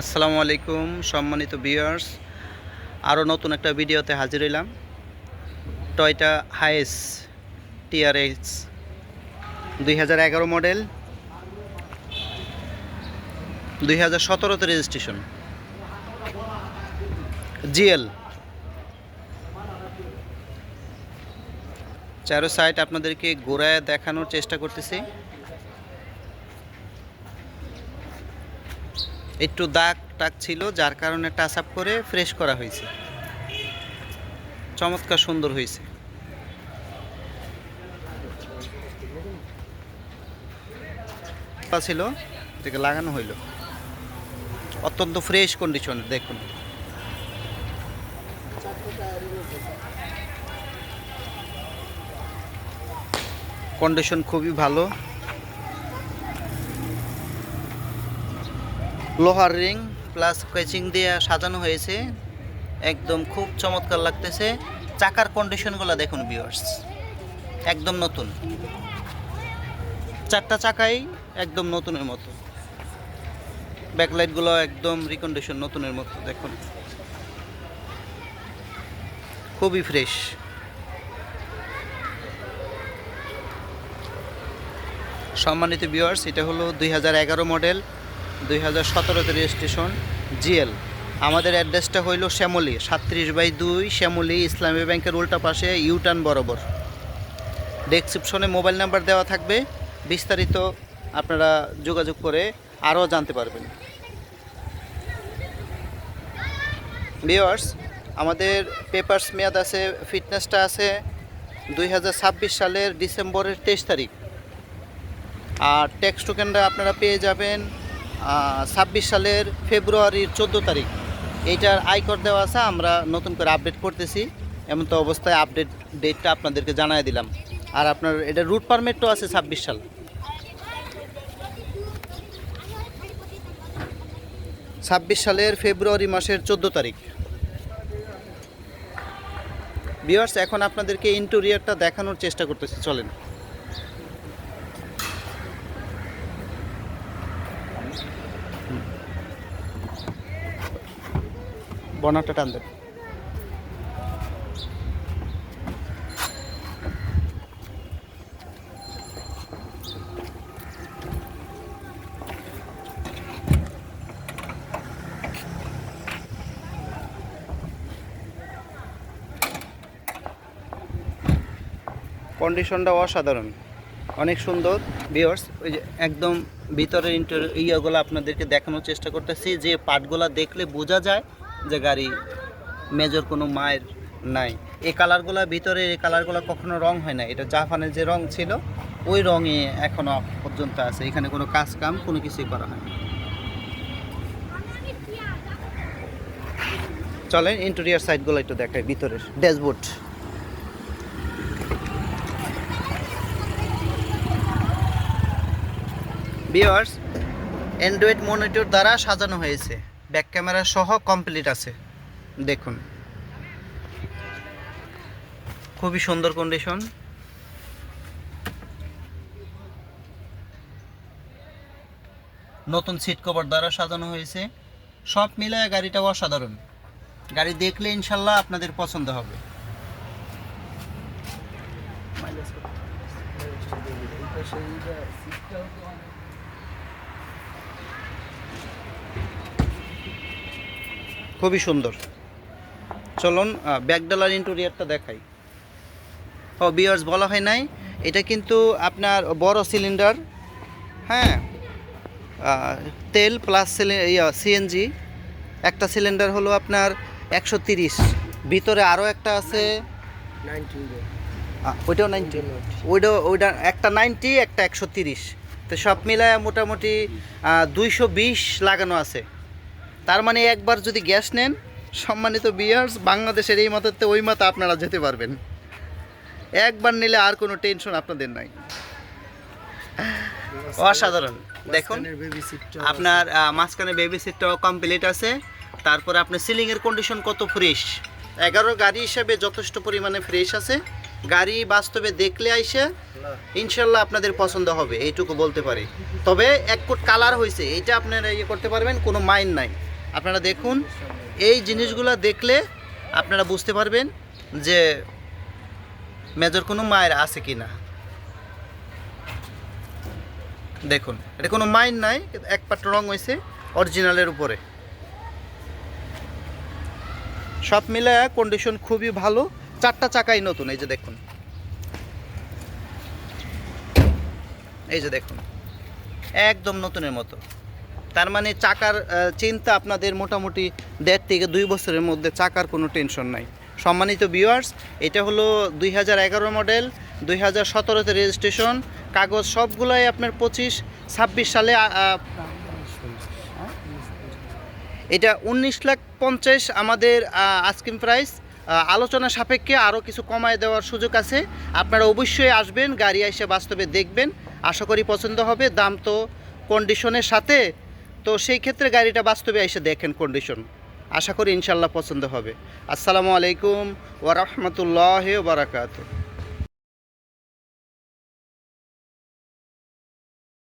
আসসালামু আলাইকুম, সম্মানিত ভিউয়ার্স। আরও নতুন একটা ভিডিওতে হাজির হইলাম। টয়টা হাইস টিআরএক্স দুই হাজার এগারো মডেল, দুই হাজার সতেরোতে রেজিস্ট্রেশন। জিএল। চারো সাইড আপনাদেরকে ঘোরায় দেখানোর চেষ্টা করতেছি। একটু দাগ টাক ছিল, যার কারণে টাচ আপ করে ফ্রেশ করা হয়েছে। চমৎকার সুন্দর হয়েছে। ছিল, এটাকে লাগানো হইল। অত্যন্ত ফ্রেশ কন্ডিশন দেখুন। কন্ডিশন খুবই ভালো। লোহার রিং প্লাস কেচিং দিয়ে সাজানো হয়েছে। একদম খুব চমৎকার লাগতেছে। চাকার কন্ডিশনগুলো দেখুন ভিউয়ার্স একদম নতুন। চারটা চাকাই একদম নতুনের মতো। ব্যাকলাইটগুলো একদম রিকন্ডিশন নতুনের মতো, দেখুন। খুবই ফ্রেশ সম্মানিত ভিউয়ার্স এটা হলো দুই হাজার এগারো মডেল দুই হাজার সতেরোতে রেজিস্ট্রেশন, জিএল। আমাদের অ্যাড্রেসটা হইল শ্যামলি, সাতত্রিশ বাই দুই শ্যামলি ইসলামী ব্যাংকের উল্টা পাশে ইউটার্ন বরাবর। ডেসক্রিপশনে মোবাইল নাম্বার দেওয়া থাকবে, বিস্তারিত আপনারা যোগাযোগ করে আরও জানতে পারবেন। ভিওয়ার্স আমাদের পেপার্স মেয়াদ আছে, ফিটনেসটা আছে দুই হাজার ছাব্বিশ সালের ডিসেম্বরের তেইশ তারিখ। আর ট্যাক্স টোকেনটা আপনারা পেয়ে যাবেন ছাব্বিশ সালের ফেব্রুয়ারির চোদ্দ তারিখ। এইটার আয়কর দেওয়া আছে, আমরা নতুন করে আপডেট করতেছি। এমন তো অবস্থায় আপডেট ডেটটা আপনাদেরকে জানাই দিলাম। আর আপনার এটা রুট পারমিটও আছে ছাব্বিশ সাল। ছাব্বিশ সালের ফেব্রুয়ারি মাসের চোদ্দ তারিখ। বিয়ার্স এখন আপনাদেরকে ইন্টেরিয়রটা দেখানোর চেষ্টা করতেছি, চলেন। বনারটা টান দেন। কন্ডিশনটা অসাধারণ। অনেক সুন্দর। বিয়ার্স ওই যে একদম ভিতরের ইন্টার ইয়েগুলো আপনাদেরকে দেখানোর চেষ্টা করতেছি। যে পার্টগুলো দেখলে বোঝা যায় যে গাড়ি মেজর কোনো মায়ের নাই। এই কালারগুলো ভিতরে, এই কালারগুলো কখনো রং হয় না এটা জাপানের যে রং ছিল, ওই রঙে এখনও পর্যন্ত আছে। এখানে কোনো কাজ কাম, কোনো কিছুই করা হয় চলেন ইন্টেরিয়ার সাইডগুলো একটু দেখাই, ভিতরের ড্যাশবোর্ড ভিওয়ার্স অ্যান্ড্রয়েড মনিটর দ্বারা সাজানো হয়েছে। ব্যাক ক্যামেরা সহ কমপ্লিট আছে। দেখুন। খুবই সুন্দর কন্ডিশন নতুন সিট কভার দ্বারা সাজানো হয়েছে। সব মিলায় গাড়িটা অসাধারণ। গাড়ি দেখলে ইনশাল্লাহ আপনাদের পছন্দ হবে। খুবই সুন্দর। চলুন ব্যাকডালার ইন্টেরিয়ারটা দেখাই। ও বিয়ার্স বলা হয় নাই, এটা কিন্তু আপনার বড় সিলিন্ডার হ্যাঁ? তেল প্লাস সিএনজি একটা সিলিন্ডার হলো আপনার একশো তিরিশ। ভিতরে আরও একটা আছে। ওইটাও নাইনটি ওইটা ওইটা একটা নাইনটি একটা একশো তিরিশ। তো সব মিলায় মোটামুটি দুইশো বিশ লাগানো আছে। তার মানে একবার যদি গ্যাস নেন সম্মানিত বিয়ার্স বাংলাদেশের এই মততে ওই মতো আপনারা যেতে পারবেন। একবার নিলে আর কোনো টেনশন আপনাদের নাই। অসাধারণ। দেখুন আপনার মাঝখানে বেবি সিটটাও কমপ্লিট আছে। তারপরে আপনার সিলিংয়ের কন্ডিশন কত ফ্রেশ এগারো গাড়ি হিসাবে যথেষ্ট পরিমাণে ফ্রেশ আছে। গাড়ি বাস্তবে দেখলে আইসে ইনশাল্লাহ আপনাদের পছন্দ হবে এইটুকু বলতে পারি। তবে এক কোট কালার হয়েছে এটা আপনারা ইয়ে করতে পারবেন কোনো মাইন্ড নাই। আপনারা দেখুন, এই জিনিসগুলো দেখলে আপনারা বুঝতে পারবেন যে মেজর কোনো মায়ের আছে কি না। দেখুন, এটা কোনো মাইন নাই, এক পাট রং হয়েছে অরিজিনালের উপরে। সব মিলে কন্ডিশন খুবই ভালো, চারটা চাকাই নতুন, এই যে দেখুন। এই যে দেখুন, একদম নতুনের মতো। তার মানে চাকার চিন্তা আপনাদের মোটামুটি দেড় থেকে দুই বছরের মধ্যে চাকার কোনো টেনশন নাই। সম্মানিত ভিউয়ার্স এটা হলো দুই হাজার এগারো মডেল, দুই হাজার সতেরোতে রেজিস্ট্রেশন কাগজ সবগুলোই আপনার পঁচিশ, ছাব্বিশ সালে এটা উনিশ লাখ পঞ্চাশ আমাদের আস্কিম প্রাইস আলোচনা সাপেক্ষে আরও কিছু কমায় দেওয়ার সুযোগ আছে। আপনারা অবশ্যই আসবেন, গাড়ি এসে বাস্তবে দেখবেন। আশা করি পছন্দ হবে। দাম তো কন্ডিশনের সাথে তো সেই ক্ষেত্রে গাড়িটা বাস্তবে এসে দেখেন কন্ডিশন আশা করি ইনশাল্লাহ পছন্দ হবে। আসসালামু আলাইকুম ওরহমতুল্লাহ বারাকাতু